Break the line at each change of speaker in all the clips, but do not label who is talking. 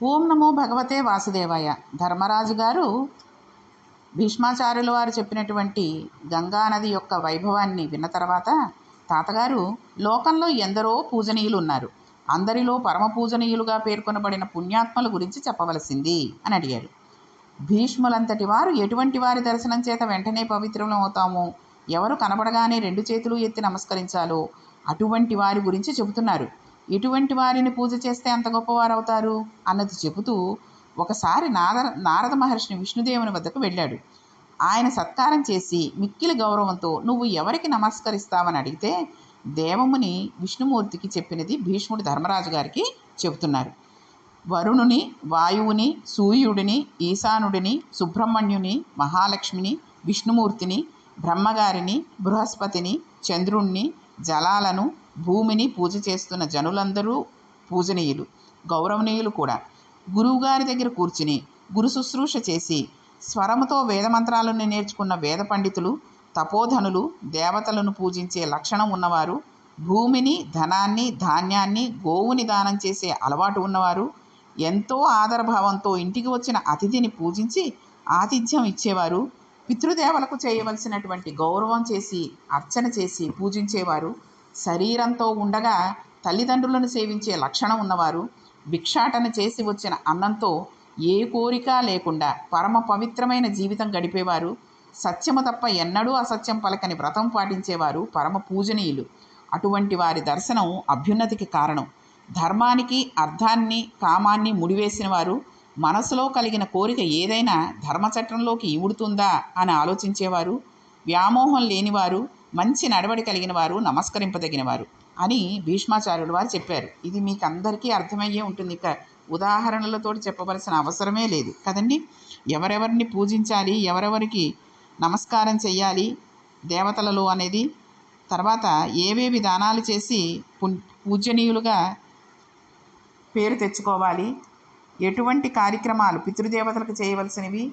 ఓం నమో భగవతే వాసుదేవాయ. ధర్మరాజు గారు భీష్మాచార్యుల వారు చెప్పినటువంటి గంగానది యొక్క వైభవాన్ని విన్న తర్వాత తాతగారు లోకంలో ఎందరో పూజనీయులు ఉన్నారు అందరిలో పరమ పూజనీయులుగా పేర్కొనబడిన పుణ్యాత్మల గురించి చెప్పవలసింది అని అడిగారు. భీష్ములంతటి వారు ఎటువంటి వారి దర్శనం చేత వెంటనే పవిత్రం అవుతామో? ఎవరు కనబడగానే రెండు చేతులు ఎత్తి నమస్కరించాలో? అటువంటి వారి గురించి చెబుతున్నారు. ఎటువంటి వారిని పూజ చేస్తే అంత గొప్పవారు అవుతారు అన్నది చెబుతూ ఒకసారి నారద నారద మహర్షిని విష్ణుదేవుని వద్దకు వెళ్ళాడు. ఆయన సత్కారం చేసి మిక్కిలి గౌరవంతో నువ్వు ఎవరికి నమస్కరిస్తావని అడిగితే దేవముని విష్ణుమూర్తికి చెప్పినది భీష్ముడు ధర్మరాజు గారికి చెబుతున్నారు. వరుణుని వాయువుని సూర్యుడిని ఈశానుడిని సుబ్రహ్మణ్యుని మహాలక్ష్మిని విష్ణుమూర్తిని బ్రహ్మగారిని బృహస్పతిని చంద్రుణ్ణి జలాలను భూమిని పూజ చేస్తున్న జనులందరూ పూజనీయులు గౌరవనీయులు కూడా. గురువుగారి దగ్గర కూర్చుని గురు శుశ్రూష చేసి స్వరముతో వేదమంత్రాలను నేర్చుకున్న వేద పండితులు తపోధనులు దేవతలను పూజించే లక్షణం ఉన్నవారు భూమిని ధనాన్ని ధాన్యాన్ని గోవుని దానం చేసే అలవాటు ఉన్నవారు ఎంతో ఆదరభావంతో ఇంటికి వచ్చిన అతిథిని పూజించి ఆతిథ్యం ఇచ్చేవారు పితృదేవలకు చేయవలసినటువంటి గౌరవం చేసి అర్చన చేసి పూజించేవారు శరీరంతో ఉండగా తల్లిదండ్రులను సేవించే లక్షణం ఉన్నవారు భిక్షాటన చేసి వచ్చిన అన్నంతో ఏ కోరిక లేకుండా పరమ పవిత్రమైన జీవితం గడిపేవారు సత్యము తప్ప ఎన్నడూ అసత్యం పలకని వ్రతం పాటించేవారు పరమ పూజనీయులు. అటువంటి వారి దర్శనం అభ్యున్నతికి కారణం. ధర్మానికి అర్థాన్ని కామాన్ని ముడివేసిన వారు మనసులో కలిగిన కోరిక ఏదైనా ధర్మచట్రంలోకి ఇవుడుతుందా అని ఆలోచించేవారు వ్యామోహం లేనివారు మంచి నడవడి కలిగిన వారు నమస్కరింపదగిన వారు అని భీష్మాచార్యులు వారు చెప్పారు. ఇది మీకు అందరికీ అర్థమయ్యే ఉంటుంది. ఇక ఉదాహరణలతో చెప్పవలసిన అవసరమే లేదు. కదండి? ఎవరెవరిని పూజించాలి? ఎవరెవరికి నమస్కారం చేయాలి దేవతలలో అనేది తర్వాత ఏవేవి దానాలు చేసి పూజనీయులుగా పేరు తెచ్చుకోవాలి? ఎటువంటి కార్యక్రమాలు పితృదేవతలకు చేయవలసినవి?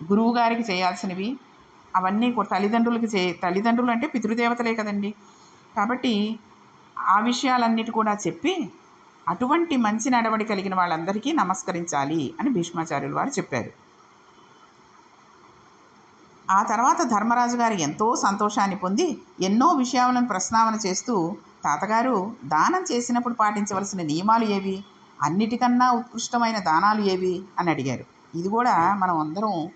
గురువుగారికి చేయాల్సినవి? అవన్నీ కూడా తల్లిదండ్రులకి చే తల్లిదండ్రులు అంటే పితృదేవతలే కదండి. కాబట్టి ఆ విషయాలన్నిటి కూడా చెప్పి అటువంటి మంచి నడవడి కలిగిన వాళ్ళందరికీ నమస్కరించాలి అని భీష్మాచార్యులు వారు చెప్పారు. ఆ తర్వాత ధర్మరాజు గారు ఎంతో సంతోషాన్ని పొంది ఎన్నో విషయాలను ప్రస్తావన చేస్తూ తాతగారు దానం చేసినప్పుడు పాటించవలసిన నియమాలు ఏవి? అన్నిటికన్నా ఉత్కృష్టమైన దానాలు ఏవి? అని అడిగారు. ఇది కూడా మనం అందరం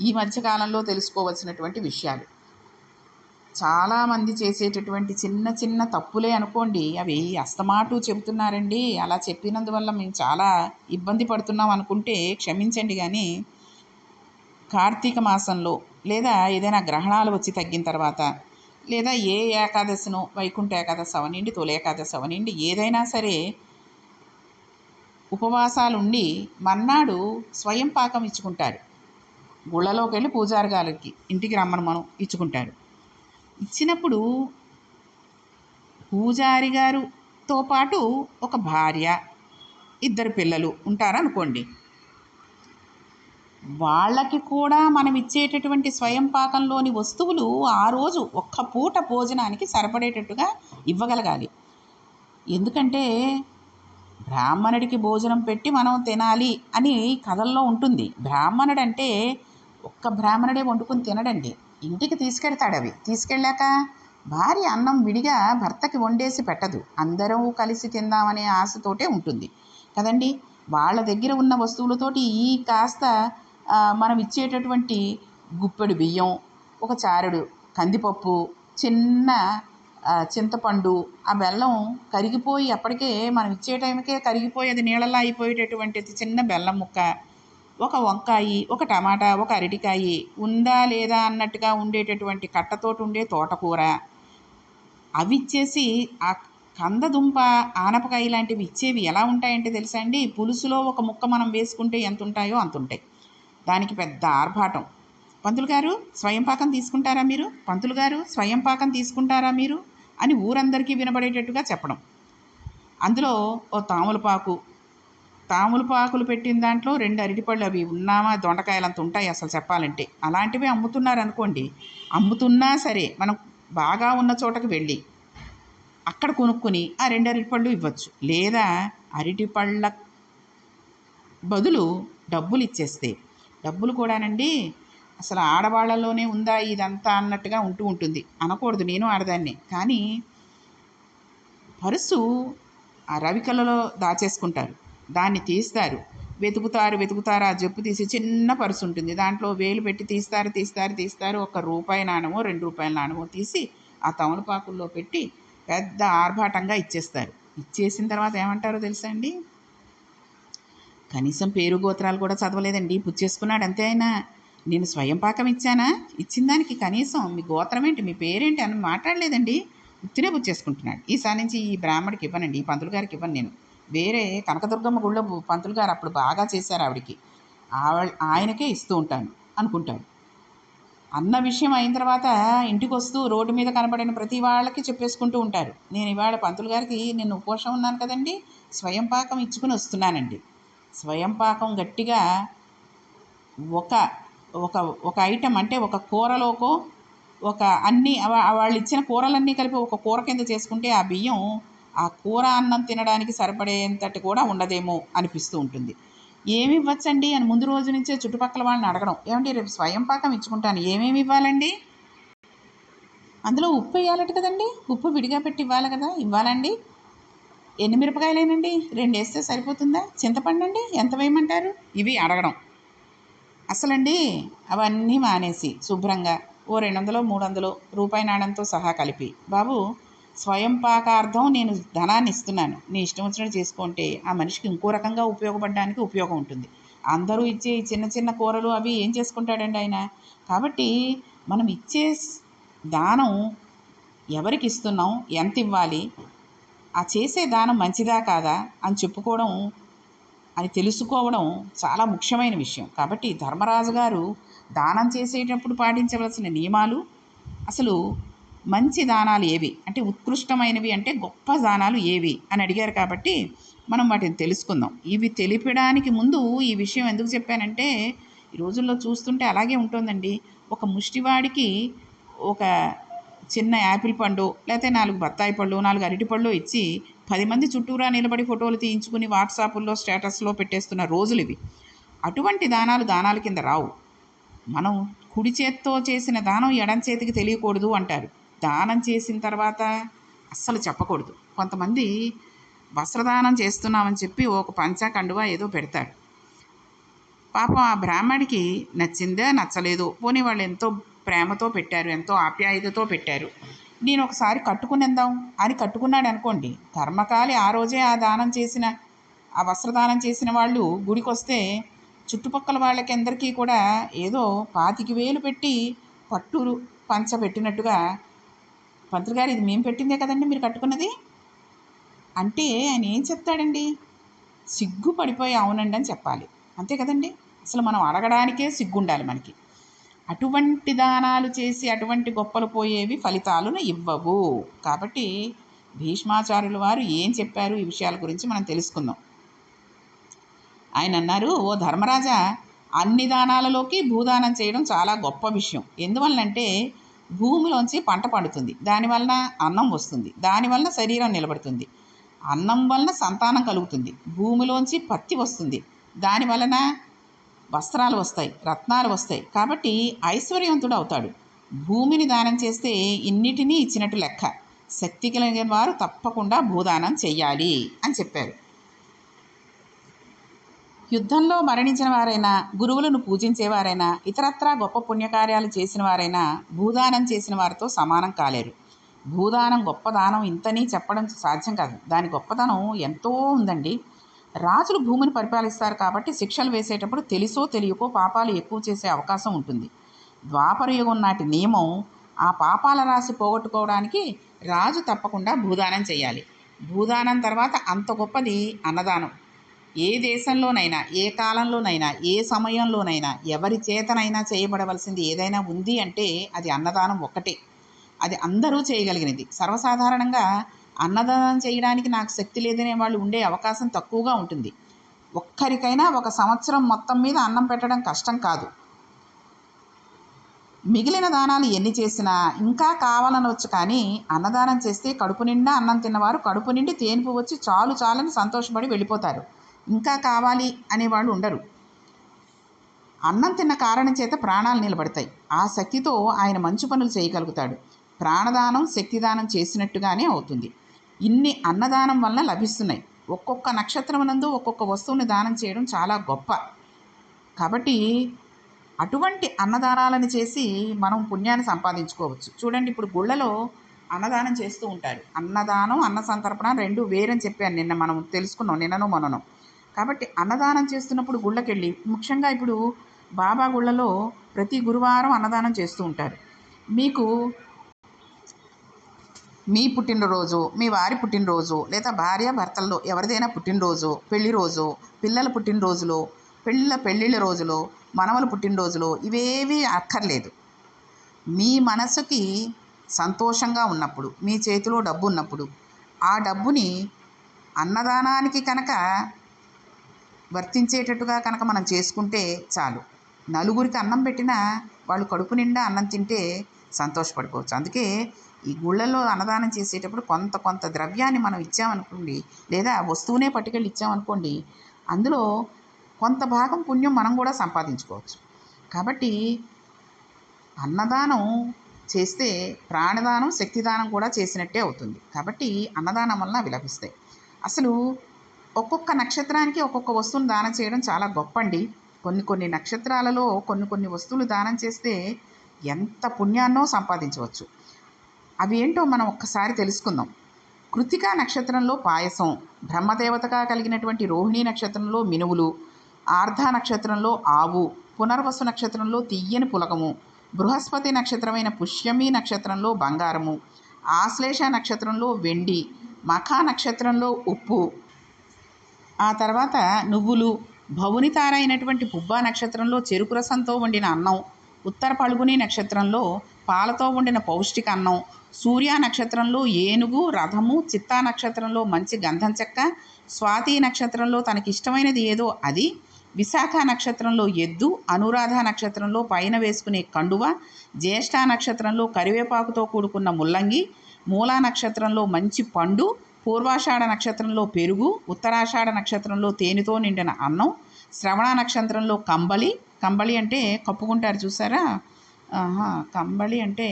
ఈ మధ్యకాలంలో తెలుసుకోవలసినటువంటి విషయాలు. చాలామంది చేసేటటువంటి చిన్న చిన్న తప్పులే అనుకోండి అవి అస్తమాటు చెబుతున్నారండి. అలా చెప్పినందువల్ల మేము చాలా ఇబ్బంది పడుతున్నాం అనుకుంటే క్షమించండి కానీ కార్తీక మాసంలో లేదా ఏదైనా గ్రహణాలు వచ్చి తగ్గిన తర్వాత లేదా ఏ ఏకాదశినో వైకుంఠ ఏకాదశి అవనండి తొలి ఏకాదశి అవనండి ఏదైనా సరే ఉపవాసాలు ఉండి మర్నాడు స్వయం పాకం ఇచ్చుకుంటారు. గుళ్ళలోకి వెళ్ళి పూజారి గారికి ఇంటికి రమ్మని మనం ఇచ్చుకుంటారు ఇచ్చినప్పుడు పూజారి గారుతో పాటు ఒక భార్య ఇద్దరు పిల్లలు ఉంటారనుకోండి. వాళ్ళకి కూడా మనం ఇచ్చేటటువంటి స్వయం పాకంలోని వస్తువులు ఆ రోజు ఒక్క పూట భోజనానికి సరిపడేటట్టుగా ఇవ్వగలగాలి. ఎందుకంటే బ్రాహ్మణుడికి భోజనం పెట్టి మనం తినాలి అని కథల్లో ఉంటుంది. బ్రాహ్మణుడు అంటే ఒక్క బ్రాహ్మణుడే వండుకొని తినడండి. ఇంటికి తీసుకెళ్తాడు అవి. తీసుకెళ్ళాక భార్య అన్నం విడిగా భర్తకి వండేసి పెట్టదు. అందరం కలిసి తిందామనే ఆశతోటే ఉంటుంది. కదండి? వాళ్ళ దగ్గర ఉన్న వస్తువులతోటి ఈ కాస్త మనం ఇచ్చేటటువంటి గుప్పెడు బియ్యం ఒక చారుడు కందిపప్పు చిన్న చింతపండు ఆ బెల్లం కరిగిపోయి అప్పటికే మనం ఇచ్చే టైంకే కరిగిపోయి అది నీళ్ళలా అయిపోయేటటువంటి చిన్న బెల్లం ముక్క ఒక వంకాయ ఒక టమాటా ఒక అరటికాయ ఉందా లేదా అన్నట్టుగా ఉండేటటువంటి కట్టతోటి ఉండే తోటకూర. అవి ఇచ్చేసి ఆ కందదుంప ఆనపకాయ లాంటివి ఇచ్చేవి ఎలా ఉంటాయంటే తెలుసా అండి? పులుసులో ఒక ముక్క మనం వేసుకుంటే ఎంత ఉంటాయో అంత ఉంటాయి దానికి పెద్ద ఆర్భాటం. పంతులు గారు స్వయం పాకం తీసుకుంటారా మీరు? పంతులు గారు స్వయం పాకం తీసుకుంటారా మీరు? అని ఊరందరికీ వినబడేటట్టుగా చెప్పడం. అందులో ఓ తాములపాకు తాములపాకులు పెట్టిన దాంట్లో రెండు అరటిపళ్ళు అవి ఉన్నామా దొండకాయలు అంత ఉంటాయి అసలు చెప్పాలంటే. అలాంటివి అమ్ముతున్నారు అనుకోండి అమ్ముతున్నా సరే మనం బాగా ఉన్న చోటకి వెళ్ళి అక్కడ కొనుక్కొని ఆ రెండు అరటిపళ్ళు ఇవ్వచ్చు. లేదా అరటిపళ్ళ బదులు డబ్బులు ఇచ్చేస్తే. డబ్బులు కూడానండి అసలు ఆడవాళ్ళలోనే ఉందా ఇదంతా అన్నట్టుగా ఉంటూ ఉంటుంది. అనకూడదు నేను ఆడదాన్ని. కానీ పర్సు ఆ రవికలలో దాచేసుకుంటారు. దాన్ని తీస్తారు. వెతుకుతారు వెతుకుతారు ఆ జప్పు తీసి చిన్న పర్సు ఉంటుంది. దాంట్లో వేలు పెట్టి తీస్తారు తీస్తారు తీస్తారు. ఒక రూపాయి నాణమో రెండు రూపాయల నాణమో తీసి ఆ తమలపాకుల్లో పెట్టి పెద్ద ఆర్భాటంగా ఇచ్చేస్తారు. ఇచ్చేసిన తర్వాత ఏమంటారో తెలుసా అండి? కనీసం పేరు గోత్రాలు కూడా చదవలేదండి. పుచ్చేసుకున్నాడు అంతే అయినా. నేను స్వయం పాకం ఇచ్చానా? ఇచ్చిన దానికి కనీసం మీ గోత్రం ఏంటి మీ పేరేంటి అని మాట్లాడలేదండి. ఉత్తినే పుచ్చేసుకుంటున్నాడు. ఈసారి నుంచి ఈ బ్రాహ్మడికి ఇవ్వనండి ఈ పంతులు గారికి ఇవ్వను నేను. వేరే కనకదుర్గమ్మ గుళ్ళో పంతులు గారు అప్పుడు బాగా చేశారు ఆవిడికి. ఆవిడ ఆయనకే ఇస్తూ ఉంటాను అనుకుంటాడు. అన్న విషయం అయిన తర్వాత ఇంటికి వస్తూ రోడ్డు మీద కనబడిన ప్రతి వాళ్ళకి చెప్పేసుకుంటూ ఉంటారు. నేను ఇవాళ పంతులు గారికి నేను ఉపవాసం ఉన్నాను కదండి స్వయం పాకం ఇచ్చుకుని వస్తున్నానండి. స్వయం పాకం గట్టిగా ఒక ఒక ఒక ఐటెం అంటే ఒక కూరలోకో ఒక అన్ని వాళ్ళు ఇచ్చిన కూరలన్నీ కలిపి ఒక కూర కింద చేసుకుంటే ఆ బియ్యం ఆ కూర అన్నం తినడానికి సరిపడేంతటి కూడా ఉండదేమో అనిపిస్తూ ఉంటుంది. ఏమి ఇవ్వచ్చండి? అని ముందు రోజు నుంచే చుట్టుపక్కల వాళ్ళని అడగడం. ఏమంటే రేపు స్వయం పాకం ఇచ్చుకుంటాను. ఏమేమి ఇవ్వాలండి? అందులో ఉప్పు వేయాలట కదండి. ఉప్పు విడిగా పెట్టి ఇవ్వాలి కదా. ఇవ్వాలండి. ఎన్ని మిరపకాయలేనండి రెండు వేస్తే సరిపోతుందా? చింతపండు అండి ఎంత వేయమంటారు? ఇవి అడగడం. అసలండి అవన్నీ మానేసి శుభ్రంగా ఓ రెండు వందలు మూడు వందలు రూపాయి నాణంతో సహా కలిపి. బాబు స్వయం పాకార్థం నేను ధనాన్ని ఇస్తున్నాను. నీ ఇష్టం వచ్చినట్టు చేసుకుంటే ఆ మనిషికి ఇంకో రకంగా ఉపయోగపడడానికి ఉపయోగం ఉంటుంది. అందరూ ఇచ్చే చిన్న చిన్న కూరలు అవి ఏం చేసుకుంటాడండి ఆయన? కాబట్టి మనం ఇచ్చే దానం ఎవరికి ఇస్తున్నాం? ఎంత ఇవ్వాలి? ఆ చేసే దానం మంచిదా కాదా? అని చెప్పుకోవడం అని తెలుసుకోవడం చాలా ముఖ్యమైన విషయం. కాబట్టి ధర్మరాజు గారు దానం చేసేటప్పుడు పాటించవలసిన నియమాలు అసలు మంచి దానాలు ఏవి? అంటే ఉత్కృష్టమైనవి అంటే గొప్ప దానాలు ఏవి? అని అడిగారు కాబట్టి మనం వాటిని తెలుసుకుందాం. ఇవి తెలిపడానికి ముందు ఈ విషయం ఎందుకు చెప్పానంటే ఈ రోజుల్లో చూస్తుంటే అలాగే ఉంటుందండి. ఒక ముష్టివాడికి ఒక చిన్న యాపిల్ పండు లేకపోతే నాలుగు బత్తాయి పళ్ళు నాలుగు అరటి పళ్ళు ఇచ్చి పది మంది చుట్టూరా నిలబడి ఫోటోలు తీయించుకుని వాట్సాప్లో స్టేటస్లో పెట్టేస్తున్న రోజులు ఇవి. అటువంటి దానాలు దానాల కింద రావు. మనం కుడి చేత్తో చేసిన దానం ఎడం చేతికి తెలియకూడదు అంటారు. దానం చేసిన తర్వాత అస్సలు చెప్పకూడదు. కొంతమంది వస్త్రదానం చేస్తున్నామని చెప్పి ఒక పంచా కండువా ఏదో పెడతారు. పాపం ఆ బ్రాహ్మడికి నచ్చిందే నచ్చలేదు పోనీ వాళ్ళు ఎంతో ప్రేమతో పెట్టారు ఎంతో ఆప్యాయతతో పెట్టారు. నేను ఒకసారి కట్టుకునేద్దాం అని కట్టుకున్నాడు అనుకోండి. కర్మకాలి ఆ రోజే ఆ దానం చేసిన ఆ వస్త్రదానం చేసిన వాళ్ళు గుడికొస్తే చుట్టుపక్కల వాళ్ళకి అందరికీ కూడా ఏదో పాతికి వేలు పెట్టి పట్టు పంచ పెట్టినట్టుగా పంతులు గారు ఇది మేము పెట్టిందే కదండి మీరు కట్టుకున్నది? అంటే ఆయన ఏం చెప్తాడండి? సిగ్గు పడిపోయి అవునండి అని చెప్పాలి. అంతే కదండి? అసలు మనం అడగడానికే సిగ్గుండాలి మనకి. అటువంటి దానాలు చేసి అటువంటి గొప్పలు పోయేవి ఫలితాలను ఇవ్వవు. కాబట్టి భీష్మాచార్యుల వారు ఏం చెప్పారు? ఈ విషయాల గురించి మనం తెలుసుకుందాం. ఆయన అన్నారు ఓ ధర్మరాజా అన్ని దానాలలోకి భూదానం చేయడం చాలా గొప్ప విషయం. ఎందువల్లంటే భూమిలోంచి పంట పండుతుంది. దానివలన అన్నం వస్తుంది. దానివలన శరీరం నిలబడుతుంది. అన్నం వలన సంతానం కలుగుతుంది. భూమిలోంచి పత్తి వస్తుంది. దాని వలన వస్త్రాలు వస్తాయి రత్నాలు వస్తాయి. కాబట్టి ఐశ్వర్యవంతుడు అవుతాడు. భూమిని దానం చేస్తే ఇన్నిటినీ ఇచ్చినట్టు లెక్క. శక్తి కలిగిన వారు తప్పకుండా భూదానం చెయ్యాలి అని చెప్పారు. యుద్ధంలో మరణించిన వారైనా గురువులను పూజించేవారైనా ఇతరత్రా గొప్ప పుణ్యకార్యాలు చేసిన వారైనా భూదానం చేసిన వారితో సమానం కాలేరు. భూదానం గొప్ప దానం ఇంతని చెప్పడం సాధ్యం కాదు. దాని గొప్పతనం ఎంతో ఉందండి. రాజులు భూమిని పరిపాలిస్తారు కాబట్టి శిక్షలు వేసేటప్పుడు తెలుసో తెలియకో పాపాలు ఎక్కువ చేసే అవకాశం ఉంటుంది. ద్వాపరయుగం నాటి నియమం ఆ పాపాల రాశి పోగొట్టుకోవడానికి రాజు తప్పకుండా భూదానం చేయాలి. భూదానం తర్వాత అంత గొప్పది అన్నదానం. ఏ దేశంలోనైనా ఏ కాలంలోనైనా ఏ సమయంలోనైనా ఎవరి చేతనైనా చేయబడవలసింది ఏదైనా ఉంది అంటే అది అన్నదానం ఒక్కటే. అది అందరూ చేయగలిగినది. సర్వసాధారణంగా అన్నదానం చేయడానికి నాకు శక్తి లేదనే వాళ్ళు ఉండే అవకాశం తక్కువగా ఉంటుంది. ఒక్కరికైనా ఒక సంవత్సరం మొత్తం మీద అన్నం పెట్టడం కష్టం కాదు. మిగిలిన దానాలు ఎన్ని చేసినా ఇంకా కావాలనవచ్చు కానీ అన్నదానం చేస్తే కడుపు నిండా అన్నం తిన్నవారు కడుపు నిండి తేనుపు వచ్చి చాలు చాలని సంతోషపడి వెళ్ళిపోతారు. ఇంకా కావాలి అనేవాళ్ళు ఉండరు. అన్నం తిన్న కారణం చేత ప్రాణాలు నిలబడతాయి. ఆ శక్తితో ఆయన మంచి పనులు చేయగలుగుతాడు. ప్రాణదానం శక్తిదానం చేసినట్టుగానే అవుతుంది. ఇన్ని అన్నదానం వలన లభిస్తున్నాయి. ఒక్కొక్క నక్షత్రం నందు ఒక్కొక్క వస్తువుని దానం చేయడం చాలా గొప్ప. కాబట్టి అటువంటి అన్నదానాలను చేసి మనం పుణ్యాన్ని సంపాదించుకోవచ్చు. చూడండి ఇప్పుడు గుళ్ళలో అన్నదానం చేస్తూ ఉంటారు. అన్నదానం అన్న సంతర్పణ రెండు వేరని చెప్పాను నిన్న మనం తెలుసుకున్నాం నిన్నను మనను కాబట్టి అన్నదానం చేస్తున్నప్పుడు గుళ్ళకెళ్ళి ముఖ్యంగా ఇప్పుడు బాబా గుళ్ళలో ప్రతి గురువారం అన్నదానం చేస్తూ ఉంటారు. మీకు మీ పుట్టినరోజు మీ వారి పుట్టినరోజు లేదా భార్య భర్తల్లో ఎవరిదైనా పుట్టినరోజు పెళ్ళి రోజు పిల్లల పుట్టినరోజులో పెళ్ళిళ్ళ పెళ్ళిళ్ళ రోజులో మనవల పుట్టినరోజులో ఇవేవి అక్కర్లేదు. మీ మనసుకి సంతోషంగా ఉన్నప్పుడు మీ చేతిలో డబ్బు ఉన్నప్పుడు ఆ డబ్బుని అన్నదానానికి కనుక వర్తించేటట్టుగా కనుక మనం చేసుకుంటే చాలు. నలుగురికి అన్నం పెట్టినా వాళ్ళు కడుపు నిండా అన్నం తింటే సంతోషపడుకోవచ్చు. అందుకే ఈ గుళ్ళల్లో అన్నదానం చేసేటప్పుడు కొంత కొంత ద్రవ్యాన్ని మనం ఇచ్చామనుకోండి లేదా వస్తువునే పట్టుకెళ్ళి ఇచ్చామనుకోండి అందులో కొంత భాగం పుణ్యం మనం కూడా సంపాదించుకోవచ్చు. కాబట్టి అన్నదానం చేస్తే ప్రాణదానం శక్తిదానం కూడా చేసినట్టే అవుతుంది. కాబట్టి అన్నదానం వలన అవి లభిస్తాయి. అసలు ఒక్కొక్క నక్షత్రానికి ఒక్కొక్క వస్తువును దానం చేయడం చాలా గొప్ప అండి కొన్ని కొన్ని నక్షత్రాలలో కొన్ని కొన్ని వస్తువులు దానం చేస్తే ఎంత పుణ్యాన్నో సంపాదించవచ్చు. అవి ఏంటో మనం ఒక్కసారి తెలుసుకుందాం. కృతికా నక్షత్రంలో పాయసం బ్రహ్మదేవతగా కలిగినటువంటి రోహిణీ నక్షత్రంలో మినువులు ఆర్ధ నక్షత్రంలో ఆవు పునర్వసు నక్షత్రంలో తీయని పులకము బృహస్పతి నక్షత్రమైన పుష్యమి నక్షత్రంలో బంగారము ఆశ్లేష నక్షత్రంలో వెండి మఖా నక్షత్రంలో ఉప్పు ఆ తర్వాత నువ్వులు భవునితారైనటువంటి పుబ్బా నక్షత్రంలో చెరుకు రసంతో వండిన అన్నం ఉత్తర పలుగుని నక్షత్రంలో పాలతో వండిన పౌష్టిక అన్నం సూర్య నక్షత్రంలో ఏనుగు రథము చిత్తా నక్షత్రంలో మంచి గంధం చెక్క స్వాతి నక్షత్రంలో తనకి ఇష్టమైనది ఏదో అది విశాఖ నక్షత్రంలో ఎద్దు అనురాధ నక్షత్రంలో పైన వేసుకునే కండువ జ్యేష్ఠ నక్షత్రంలో కరివేపాకుతో కూడుకున్న ముల్లంగి మూలా నక్షత్రంలో మంచి పండు పూర్వాషాఢ నక్షత్రంలో పెరుగు ఉత్తరాషాఢ నక్షత్రంలో తేనెతో నిండిన అన్నం శ్రవణ నక్షత్రంలో కంబళి కంబళి అంటే కప్పుకుంటారు చూసారా? ఆహా, కంబళి అంటే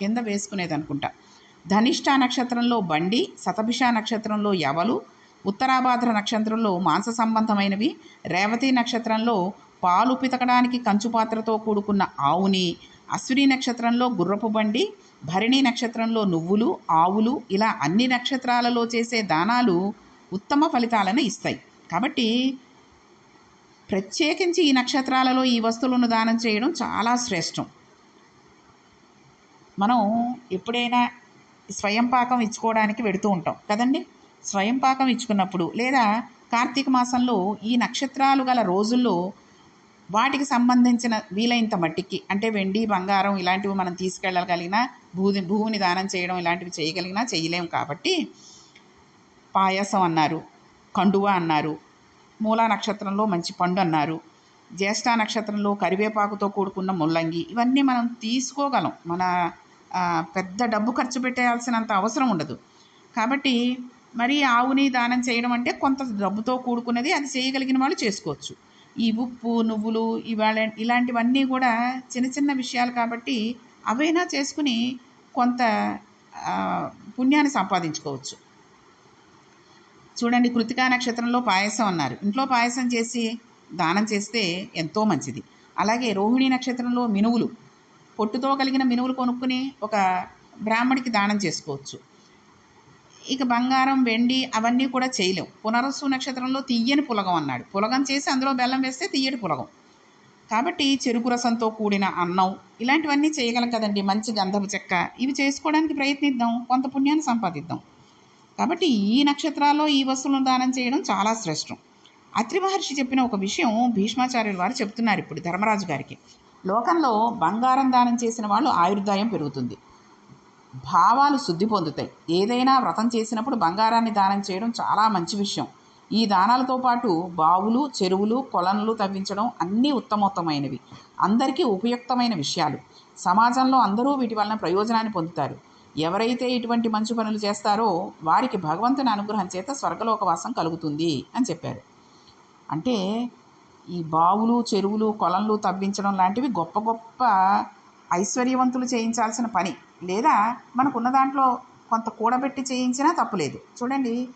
కింద వేసుకునేది అనుకుంటా ధనిష్ట నక్షత్రంలో బండి శతభిష నక్షత్రంలో యవలు ఉత్తరాభాద్ర నక్షత్రంలో మాంస సంబంధమైనవి రేవతి నక్షత్రంలో పాలు పితకడానికి కంచు పాత్రతో కూడుకున్న ఆవుని అశ్విని నక్షత్రంలో గుర్రపు బండి భరణి నక్షత్రంలో నువ్వులు ఆవులు ఇలా అన్ని నక్షత్రాలలో చేసే దానాలు ఉత్తమ ఫలితాలను ఇస్తాయి. కాబట్టి ప్రత్యేకించి ఈ నక్షత్రాలలో ఈ వస్తువులను దానం చేయడం చాలా శ్రేష్టం. మనం ఎప్పుడైనా స్వయం పాకం ఇచ్చుకోవడానికి వెడుతూ ఉంటాం కదండి? స్వయం పాకం ఇచ్చుకున్నప్పుడు లేదా కార్తీక మాసంలో ఈ నక్షత్రాలు గల రోజుల్లో వాటికి సంబంధించిన వీలైనంత మట్టికి అంటే వెండి బంగారం ఇలాంటివి మనం తీసుకెళ్ళగలిగినా భూమి భూమిని దానం చేయడం ఇలాంటివి చేయగలిగినా చేయలేము కాబట్టి పాయసం అన్నారు కండువా అన్నారు మూలా నక్షత్రంలో మంచి పండు అన్నారు జ్యేష్ఠ నక్షత్రంలో కరివేపాకుతో కూడుకున్న ముల్లంగి ఇవన్నీ మనం తీసుకోగలం. మన పెద్ద డబ్బు ఖర్చు పెట్టేయాల్సినంత అవసరం ఉండదు. కాబట్టి మరి ఆవుని దానం చేయడం అంటే కొంత డబ్బుతో కూడుకున్నది అది చేయగలిగిన వాళ్ళు చేసుకోవచ్చు. ఈ ఉప్పు నువ్వులు ఇవాళ ఇలాంటివన్నీ కూడా చిన్న చిన్న విషయాలు కాబట్టి అవైనా చేసుకుని కొంత పుణ్యాన్ని సంపాదించుకోవచ్చు. చూడండి కృతికా నక్షత్రంలో పాయసం అన్నారు. ఇంట్లో పాయసం చేసి దానం చేస్తే ఎంతో మంచిది. అలాగే రోహిణి నక్షత్రంలో మినువులు పొట్టుతో కలిగిన మినువులు కొనుక్కుని ఒక బ్రాహ్మడికి దానం చేసుకోవచ్చు. ఇక బంగారం వెండి అవన్నీ కూడా చేయలేం. పునరస్సు నక్షత్రంలో తీయని పులగం అన్నాడు. పులగం చేసి అందులో బెల్లం వేస్తే తీయటి పులగం. కాబట్టి చెరుకు రసంతో కూడిన అన్నం ఇలాంటివన్నీ చేయగలం కదండి మంచి గంధపు చెక్క. ఇవి చేసుకోవడానికి ప్రయత్నిద్దాం కొంత పుణ్యాన్ని సంపాదిద్దాం. కాబట్టి ఈ నక్షత్రాల్లో ఈ వస్తువులను దానం చేయడం చాలా శ్రేష్టం. అత్రి మహర్షి చెప్పిన ఒక విషయం భీష్మాచార్యుల వారు చెప్తున్నారు ఇప్పుడు ధర్మరాజు గారికి. లోకంలో బంగారం దానం చేసిన వాళ్ళు ఆయుర్దాయం పెరుగుతుంది. భావాలు శుద్ధి పొందుతాయి. ఏదైనా వ్రతం చేసినప్పుడు బంగారాన్ని దానం చేయడం చాలా మంచి విషయం. ఈ దానాలతో పాటు బావులు చెరువులు కొలనులు తవ్వించడం అన్నీ ఉత్తమోత్తమైనవి. అందరికీ ఉపయుక్తమైన విషయాలు. సమాజంలో అందరూ వీటి వలన ప్రయోజనాన్ని పొందుతారు. ఎవరైతే ఇటువంటి మంచి పనులు చేస్తారో వారికి భగవంతుని అనుగ్రహం చేత స్వర్గలోకవాసం కలుగుతుంది అని చెప్పారు. అంటే ఈ బావులు చెరువులు కొలంలు తవ్వించడం లాంటివి గొప్ప గొప్ప ఐశ్వర్యవంతులు చేయించాల్సిన పని. లేదా మనకున్న దాంట్లో కొంత కూడబెట్టి చేయించినా తప్పులేదు. చూడండి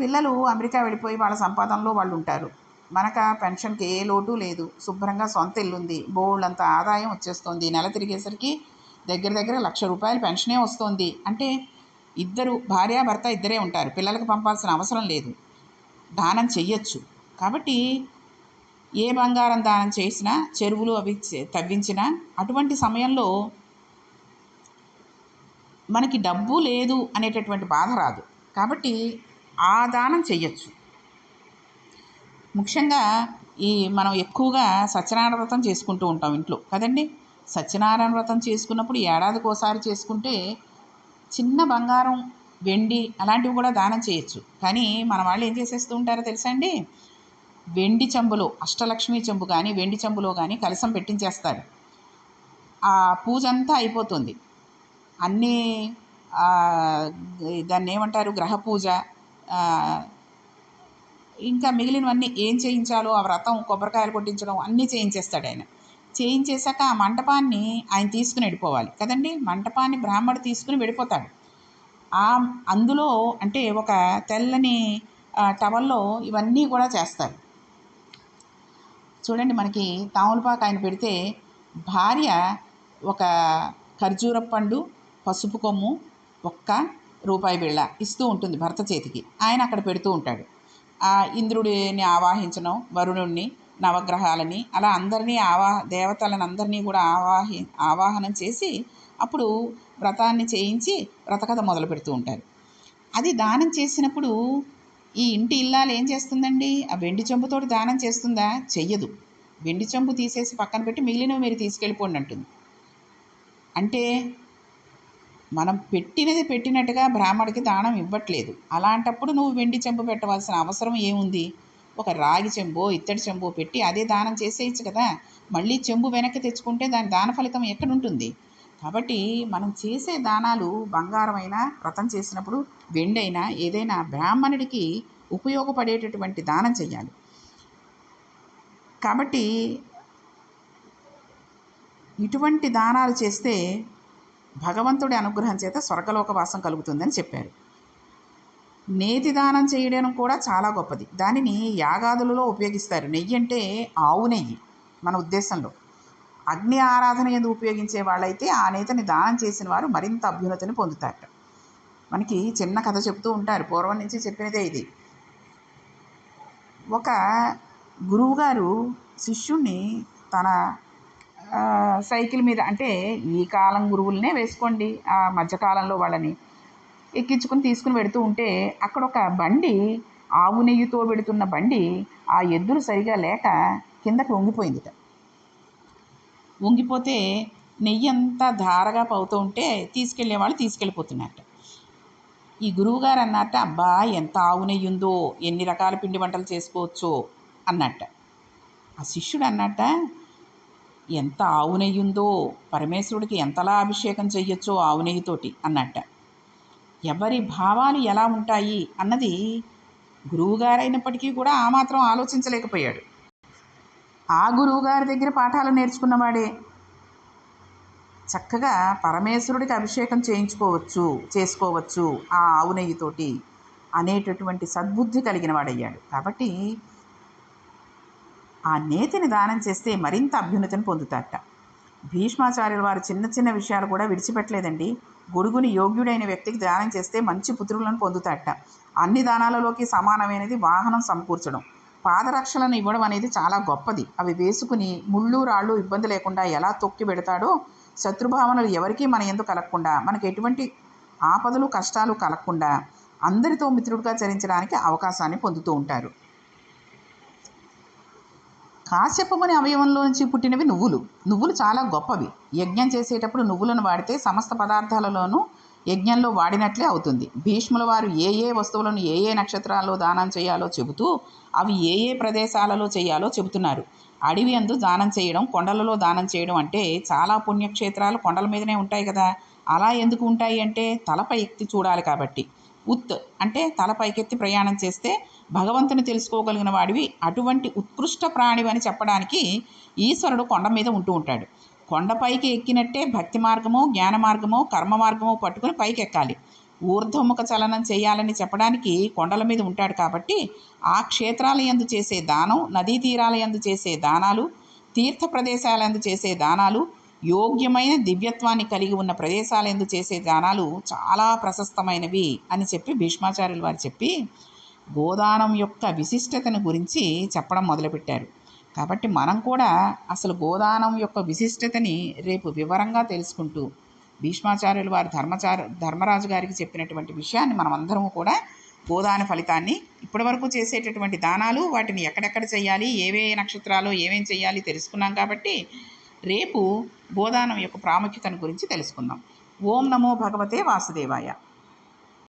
పిల్లలు అమెరికా వెళ్ళిపోయి వాళ్ళ సంపాదనలో వాళ్ళు ఉంటారు. మనకు పెన్షన్కి ఏ లోటు లేదు. శుభ్రంగా సొంత ఇల్లుంది. బోల్డంత ఆదాయం వచ్చేస్తుంది. నెల తిరిగేసరికి దగ్గర దగ్గర లక్ష రూపాయలు పెన్షనే వస్తుంది. అంటే ఇద్దరు భార్యాభర్త ఇద్దరే ఉంటారు. పిల్లలకు పంపాల్సిన అవసరం లేదు. దానం చెయ్యొచ్చు. కాబట్టి ఏ బంగారం దానం చేసినా చెరువులు అవి తవ్వించినా అటువంటి సమయంలో మనకి డబ్బు లేదు అనేటటువంటి బాధ రాదు. కాబట్టి ఆ దానం చెయ్యొచ్చు. ముఖ్యంగా ఈ మనం ఎక్కువగా సత్యనారాయణ వ్రతం చేసుకుంటూ ఉంటాం ఇంట్లో. కదండి? సత్యనారాయణ వ్రతం చేసుకున్నప్పుడు ఏడాదికి ఒకసారి చేసుకుంటే చిన్న బంగారం వెండి అలాంటివి కూడా దానం చేయొచ్చు. కానీ మన వాళ్ళు ఏం చేసేస్తూ ఉంటారో తెలుసా అండి? వెండి చెంబులో అష్టలక్ష్మి చెంబు కానీ వెండి చెంబులో కానీ కలసం పెట్టించేస్తారు. ఆ పూజ అంతా అయిపోతుంది. అన్నీ దాన్ని ఏమంటారు గ్రహ పూజ ఇంకా మిగిలినవన్నీ ఏం చేయించాలో ఆ వ్రతం కొబ్బరికాయలు కొట్టించడం అన్నీ చేయించేస్తాడు ఆయన. చేయించేశాక ఆ మంటపాన్ని ఆయన తీసుకుని వెళ్ళిపోవాలి కదండి? మంటపాన్ని బ్రాహ్మడు తీసుకుని వెళ్ళిపోతాడు. ఆ అందులో అంటే ఒక తెల్లని టవల్లో ఇవన్నీ కూడా చేస్తారు. చూడండి మనకి తాములపాకు ఆయన పెడితే భార్య ఒక ఖర్జూర పండు పసుపు కొమ్ము ఒక్క రూపాయి బిళ్ళ ఇస్తూ ఉంటుంది భర్త చేతికి. ఆయన అక్కడ పెడుతూ ఉంటాడు. ఆ ఇంద్రుడిని ఆవాహించడం వరుణుణ్ణి నవగ్రహాలని అలా అందరినీ ఆవా దేవతలను అందరినీ కూడా ఆవాహి ఆవాహనం చేసి అప్పుడు వ్రతాన్ని చేయించి వ్రతకథ మొదలు పెడుతూ ఉంటారు. అది దానం చేసినప్పుడు ఈ ఇంటి ఇల్లాలు ఏం చేస్తుందండి? ఆ వెండి చెంబుతోటి దానం చేస్తుందా? చెయ్యదు. వెండి చెంబు తీసేసి పక్కన పెట్టి మిగిలినవి మీరు తీసుకెళ్ళిపోండి అంటుంది. అంటే మనం పెట్టినది పెట్టినట్టుగా బ్రాహ్మడికి దానం ఇవ్వట్లేదు. అలాంటప్పుడు నువ్వు వెండి చెంబు పెట్టవలసిన అవసరం ఏముంది? ఒక రాగి చెంబో ఇత్తడి చెంబో పెట్టి అదే దానం చేసేయచ్చు కదా. మళ్ళీ చెంబు వెనక్కి తెచ్చుకుంటే దాని దాన ఫలితం ఎక్కడుంటుంది? కాబట్టి మనం చేసే దానాలు బంగారమైనా వ్రతం చేసినప్పుడు వెండి అయినా ఏదైనా బ్రాహ్మణుడికి ఉపయోగపడేటటువంటి దానం చేయాలి. కాబట్టి ఇటువంటి దానాలు చేస్తే భగవంతుడి అనుగ్రహం చేత స్వర్గలోక వాసం కలుగుతుందని చెప్పారు. నేతి దానం చేయడం కూడా చాలా గొప్పది. దానిని యాగాదులలో ఉపయోగిస్తారు. నెయ్యి అంటే ఆవు నెయ్యి మన ఉద్దేశంలో. అగ్ని ఆరాధన ఎందు ఉపయోగించే వాళ్ళైతే ఆ నేతని దానం చేసిన వారు మరింత అభ్యున్నతిని పొందుతారట. మనకి చిన్న కథ చెప్తూ ఉంటారు. పూర్వం నుంచి చెప్పినదే ఇది. ఒక గురువుగారు శిష్యుణ్ణి తన సైకిల్ మీద అంటే ఈ కాలం గురువులనే వేసుకోండి. ఆ మధ్యకాలంలో వాళ్ళని ఎక్కించుకుని తీసుకుని పెడుతూ ఉంటే అక్కడ ఒక బండి ఆవు నెయ్యితో పెడుతున్న బండి ఆ ఎద్దులు సరిగా లేక కిందకి వంగిపోయిందిట. వంగిపోతే నెయ్యి అంతా ధారగా పవుతూ ఉంటే తీసుకెళ్ళే వాళ్ళు తీసుకెళ్ళిపోతున్నారట. ఈ గురువుగారు అన్నట్ట అబ్బా ఎంత ఆవు నెయ్యి ఉందో ఎన్ని రకాల పిండి వంటలు చేసుకోవచ్చో అన్నట్ట. ఆ శిష్యుడు అన్నట్ట ఎంత ఆవు నెయ్యి ఉందో పరమేశ్వరుడికి ఎంతలా అభిషేకం చెయ్యొచ్చో ఆవు నెయ్యితోటి అన్నట్ట. ఎవరి భావాలు ఎలా ఉంటాయి అన్నది గురువుగారైనప్పటికీ కూడా ఆ మాత్రం ఆలోచించలేకపోయాడు. ఆ గురువుగారి దగ్గర పాఠాలు నేర్చుకున్నవాడే. చక్కగా పరమేశ్వరుడికి అభిషేకం చేయించుకోవచ్చు చేసుకోవచ్చు ఆ ఆవు నెయ్యితోటి అనేటటువంటి సద్బుద్ధి కలిగిన వాడయ్యాడు కాబట్టి ఆ నేతిని దానం చేస్తే మరింత అభ్యున్నతిని పొందుతాట భీష్మాచార్యుల వారు చిన్న చిన్న విషయాలు కూడా విడిచిపెట్టలేదండి. గొడుగుని యోగ్యుడైన వ్యక్తికి దానం చేస్తే మంచి పుత్రులను పొందుతాట అన్ని దానాలలోకి సమానమైనది వాహనం సమకూర్చడం. పాదరక్షలను ఇవ్వడం అనేది చాలా గొప్పది. అవి వేసుకుని ముళ్ళు రాళ్ళు ఇబ్బంది లేకుండా ఎలా తొక్కి పెడతాడో శత్రుభావనలు ఎవరికీ మన ఎందుకు కలగకుండా మనకు ఎటువంటి ఆపదలు కష్టాలు కలగకుండా అందరితో మిత్రుడిగా చరించడానికి అవకాశాన్ని పొందుతూ ఉంటారు. కాశ్యపముని అవయవంలో నుంచి పుట్టినవి నువ్వులు. నువ్వులు చాలా గొప్పవి. యజ్ఞం చేసేటప్పుడు నువ్వులను వాడితే సమస్త పదార్థాలలోనూ యజ్ఞంలో వాడినట్లే అవుతుంది. భీష్ముల వారు ఏ ఏ వస్తువులను ఏ ఏ నక్షత్రాల్లో దానం చేయాలో చెబుతూ అవి ఏ ఏ ప్రదేశాలలో చేయాలో చెబుతున్నారు. అడవి అందు దానం చేయడం కొండలలో దానం చేయడం అంటే చాలా పుణ్యక్షేత్రాలు కొండల మీదనే ఉంటాయి కదా. అలా ఎందుకు ఉంటాయి అంటే తలపై ఎక్తి చూడాలి కాబట్టి. ఉత్ అంటే తల పైకెత్తి ప్రయాణం చేస్తే భగవంతుని తెలుసుకోగలిగిన వాడివి అటువంటి ఉత్కృష్ట ప్రాణివని చెప్పడానికి ఈశ్వరుడు కొండ మీద ఉంటూ ఉంటాడు. కొండపైకి ఎక్కినట్టే భక్తి మార్గము జ్ఞాన మార్గము కర్మ మార్గము పట్టుకుని పైకి ఎక్కాలి ఊర్ధ్వముఖ చలనం చేయాలని చెప్పడానికి కొండల మీద ఉంటాడు కాబట్టి ఆ క్షేత్రాల యందు చేసే దానం నదీ తీరాల యందు చేసే దానాలు తీర్థ ప్రదేశాలందు చేసే దానాలు యోగ్యమైన దివ్యత్వాన్ని కలిగి ఉన్న ప్రదేశాలందు చేసే దానాలు చాలా ప్రశస్తమైనవి అని చెప్పి భీష్మాచార్యులు వారు చెప్పి గోదానం యొక్క విశిష్టతను గురించి చెప్పడం మొదలుపెట్టారు. కాబట్టి మనం కూడా అసలు గోదానం యొక్క విశిష్టతని రేపు వివరంగా తెలుసుకుంటూ భీష్మాచార్యులు వారు ధర్మచార ధర్మరాజు గారికి చెప్పినటువంటి విషయాన్ని మనం అందరం కూడా గోదాన ఫలితాన్ని ఇప్పటివరకు చేసేటటువంటి దానాలు వాటిని ఎక్కడెక్కడ చేయాలి ఏవే నక్షత్రాలు ఏమేం చేయాలి తెలుసుకున్నాం కాబట్టి రేపు గోదానం యొక్క ప్రాముఖ్యతను గురించి తెలుసుకుందాం. ఓం నమో భగవతే వాసుదేవాయ.